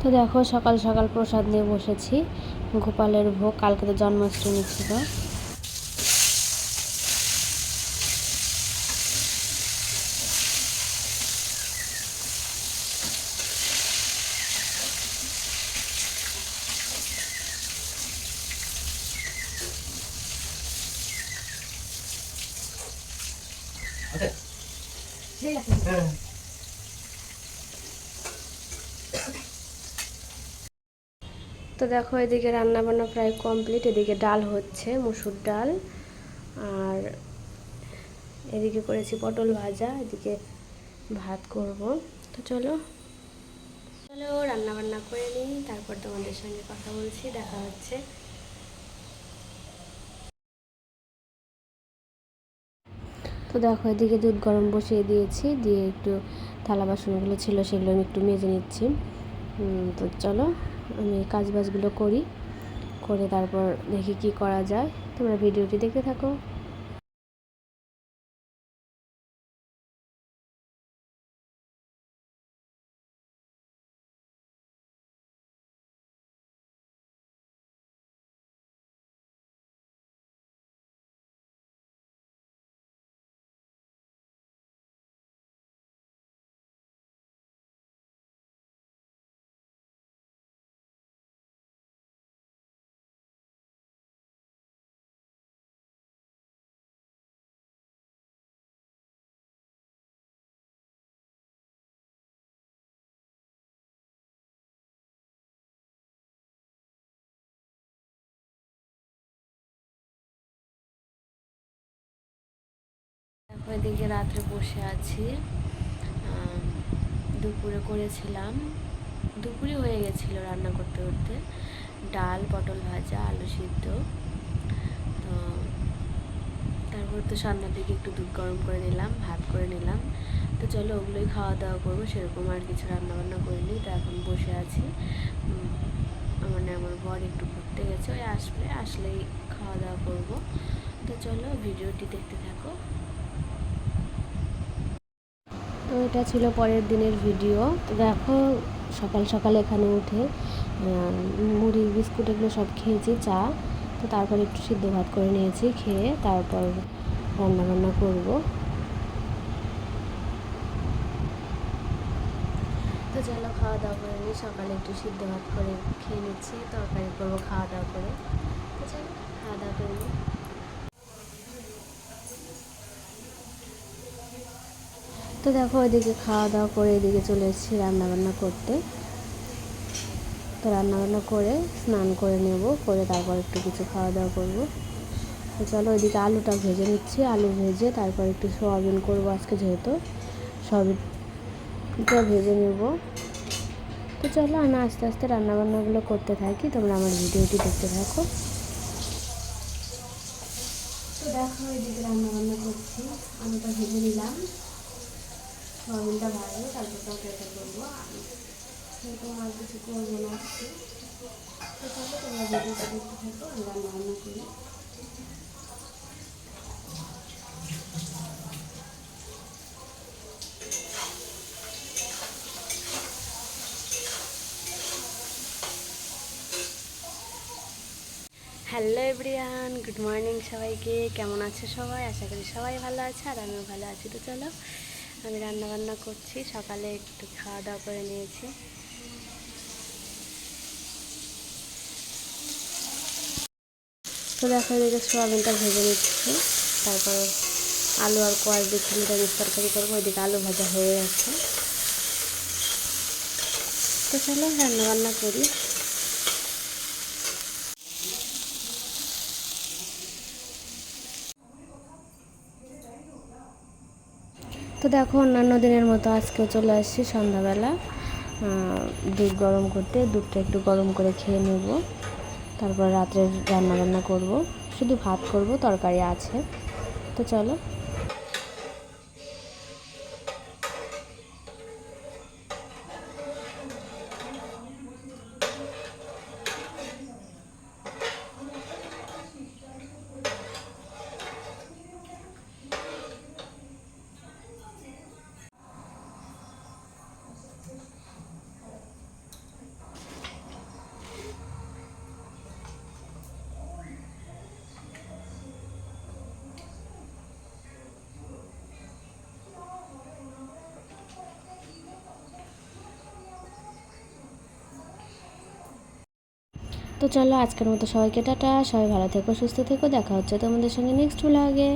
তো দেখো সকাল সকাল প্রসাদ নিয়ে বসেছি। গোপালের ভোগ কালকে তো জন্মাষ্টমী ছিল। তো দেখো এদিকে রান্না বান্না প্রায় কমপ্লিট এদিকে ডাল হচ্ছে, মুসুর ডাল, আর এদিকে করেছি পটল ভাজা, এদিকে ভাত করব। তো চলো। চলো রান্না বান্না করে নিই, তারপর তোমাদের সঙ্গে কথা বলছি, দেখা হচ্ছে। তো দেখো এদিকে দুধ গরম বসিয়ে দিয়েছি, দিয়ে একটু থালা বাসনগুলো ছিল সেগুলো আমি একটু মেজে নিচ্ছি। তো চলো। আমি কাজবাজগুলো করি করে তারপর দেখি কি করা যায়। তোমরা ভিডিওটি দেখতে থাকো। এদিকে রাত্রে বসে আছি। দুপুরে করেছিলাম। দুপুরে হয়ে গেছিল রান্না করতে করতে। ডাল, পটল ভাজা, আলু সিদ্ধ। তো তারপর তো সন্ধ্যার দিকে একটু দুধ গরম করে নিলাম, ভাত করে নিলাম। তো চলো ওগুলোই খাওয়া দাওয়া করব, সেরকম আর কিছু রান্না বান্না করিনি। তো এখন বসে আছি। মানে আমার বর একটু ঘুরতে গেছে, ওই আসলে, আসলেই খাওয়া দাওয়া করব। তো চলো ভিডিওটি দেখতে থাকো। তো এটা ছিল পরের দিনের ভিডিও। তো দেখো, সকাল সকাল এখানে উঠে মুড়ি, বিস্কুট এগুলো সব খেয়েছি, চা। তো তারপর একটু সিদ্ধ ভাত করে নিয়েছি, খেয়ে তারপর রান্না বান্না করব। তো চলো খাওয়া দাওয়া করে নিই, সকালে একটু সিদ্ধ ভাত করে খেয়ে নিচ্ছি, তরকারি করব খাওয়া দাওয়া করে। তো চলো, খাওয়া দাওয়া করে নিই। তো দেখো এদিকে খাওয়া দাওয়া করে এদিকে চলে এসেছি রান্নাবান্না করতে। তো রান্নাবান্না করে স্নান করে নেব, করে তারপর একটু কিছু খাওয়া দাওয়া করব। তো চলো ওইদিকে আলুটা ভেজে নিচ্ছি, আলু ভেজে তারপর একটু সোয়াবিন করব আজকে যেহেতু। সয়াবিনটা ভেজে নেব। তো চলো আমি আস্তে আস্তে রান্নাবান্নাগুলো করতে থাকি, তোমরা আমার ভিডিওটি দেখতে থাকো। দেখো এদিকে রান্নাবান্না করছি, আলুটা ভেজে নিলাম। ভাজবো তারপর করব। কিছু করব না। আজকে তো চলো, তোমরা থাকো রান্না করি। হ্যালো এভরিয়ান গুড মর্নিং সবাইকে। কেমন আছে সবাই? আশা করি সবাই ভালো আছে আর আমিও ভালো আছি। তো চলো আমি রান্না বান্না করছি, সকালে একটু খাওয়া দাওয়া করে নিয়েছি। তো দেখো এদিকে সোয়াবিনটা ভেজে নিচ্ছি, তারপর আলু আর কোয়াশ দিয়ে মিক্স তরকারি করব, ওইদিকে আলু ভাজা হয়ে গেছে তো চলো রান্না বান্না করি। তো দেখো অন্যান্য দিনের মতো আজকেও চলে আসছি সন্ধ্যাবেলা দুধ গরম করতে, দুধটা একটু গরম করে খেয়ে নেব। তারপর রাত্রে রান্না বান্না করব। শুধু ভাত করব, তরকারি আছে। তো চলো। তো চলো আজকের মতো সবাইকে টাটা, সবাই ভালো থেকো, সুস্থ থেকো, দেখা হচ্ছে তোমাদের সঙ্গে নেক্সট ব্লগে